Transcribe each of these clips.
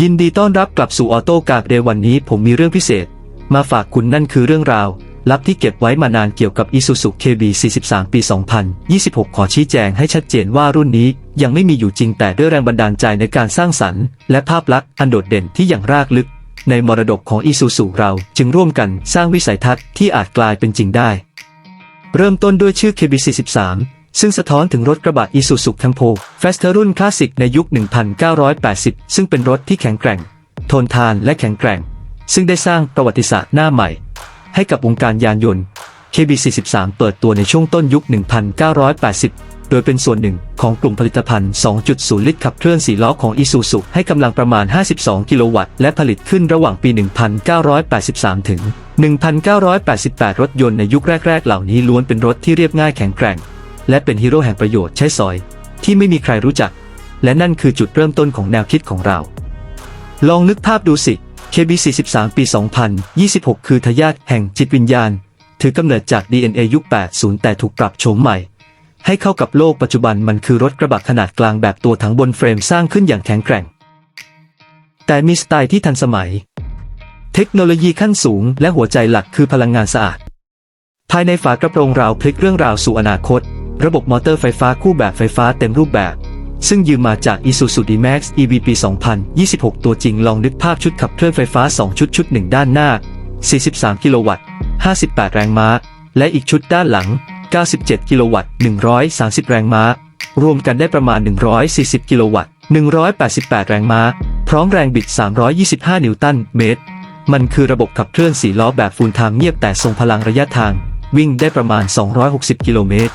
ยินดีต้อนรับกลับสู่ออโต้การ์ดเดย์วันนี้ผมมีเรื่องพิเศษ มาฝากคุณนั่นคือเรื่องราว ลับที่เก็บไว้มานานเกี่ยวกับ Isuzu KB 43 ปี 2026 ขอชี้แจงให้ชัดเจนว่ารุ่นนี้ยังไม่มีอยู่จริงแต่ด้วยแรงบันดาลใจในการสร้างสรรค์ และภาพลักษณ์อันโดดเด่นที่อย่างรากลึก ในมรดกของ Isuzu เราจึงร่วมกันสร้างวิสัยทัศน์ที่อาจกลายเป็นจริงได้ เริ่มต้นด้วยชื่อ KB43 ซึ่งสะท้อนถึงรถกระบะ Isuzu Campo Faster รุ่นคลาสสิกในยุค 1980 ซึ่งเป็นรถที่แข็งแกร่ง ทนทานและแข็งแกร่ง ซึ่งได้สร้างประวัติศาสตร์หน้าใหม่ ให้กับวงการยานยนต์ KB43 เปิดตัวในช่วงต้นยุค 1980 โดยเป็นส่วนหนึ่งของกลุ่มผลิตภัณฑ์ 2.0 ลิตรขับเคลื่อน4ล้อของ Isuzu ให้กำลังประมาณ 52 กิโลวัตต์ และผลิตขึ้นระหว่างปี 1983 ถึง 1988 รถยนต์ในยุคแรก ๆ เหล่านี้ล้วนเป็นรถที่เรียบง่ายแข็งแกร่ง และเป็นฮีโร่แห่งประโยชน์ใช้สอย ที่ไม่มีใครรู้จัก และนั่นคือจุดเริ่มต้นของแนวคิดของเรา ลองนึกภาพดูสิ KB43 ปี 2026 คือทายาทแห่งจิตวิญญาณ ถือกำเนิดจาก DNA ยุค 80 แต่ถูกปรับโฉมใหม่ ให้เข้ากับโลกปัจจุบันมันคือรถกระบะขนาดกลางแบบตัวถังบนเฟรมสร้างขึ้นอย่างแข็งแกร่ง แต่มีสไตล์ที่ทันสมัย เทคโนโลยีขั้นสูง และหัวใจหลักคือพลังงานสะอาด ภายในฝากระโปรงราวพลิกเรื่องราวสู่อนาคต ระบบมอเตอร์ไฟฟ้าคู่แบบไฟฟ้าเต็มรูปแบบ ซึ่งยืมมาจาก Isuzu D-Max EV ปี2026 ตัวจริงลองนึกภาพชุดขับเคลื่อนไฟฟ้า 2 ชุดชุดหนึ่งด้านหน้า 43 กิโลวัตต์ 58 แรงม้า และอีกชุดด้านหลัง 97 กิโลวัตต์ 130 แรงม้า รวมกันได้ประมาณ 140 กิโลวัตต์ 188 แรงม้า พร้อมแรงบิด 325 นิวตันเมตร มันคือระบบขับเคลื่อนสีล้อแบบฟูลทม์เงียบแต่ทรงพลังระยะทาง วิ่งได้ประมาณ 260 กิโลเมตร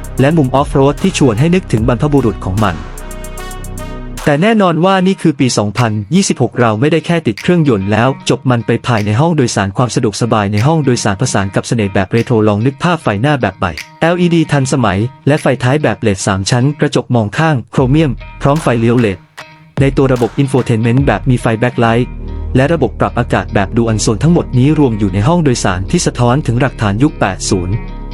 และมุมออฟโรดที่ชวนให้นึกถึงบรรพบุรุษของมัน แต่แน่นอนว่านี่คือปี 2026 เราไม่ได้แค่ติดเครื่องยนต์แล้ว จบมันไปภายในห้องโดยสารความสะดวกสบายในห้องโดยสารผสานกับเสน่ห์แบบเรโทรลองนึกภาพไฟหน้าแบบใหม่ LED ทันสมัย และไฟท้ายแบบเลด3ชั้น กระจกมองข้างโครเมียม พร้อมไฟเลี้ยวเลดในตัวระบบอินโฟเทนเมนต์แบบมีไฟแบ็คไลท์และระบบปรับอากาศแบบดูอันโซนทั้งหมดนี้รวมอยู่ในห้องโดยสารที่สะท้อนถึงหลักฐานยุค 80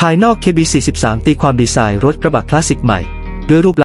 ภายนอก KB43 ตีความดีไซน์รถกระบะคลาสสิกใหม่ ด้วยรูปลักษณ์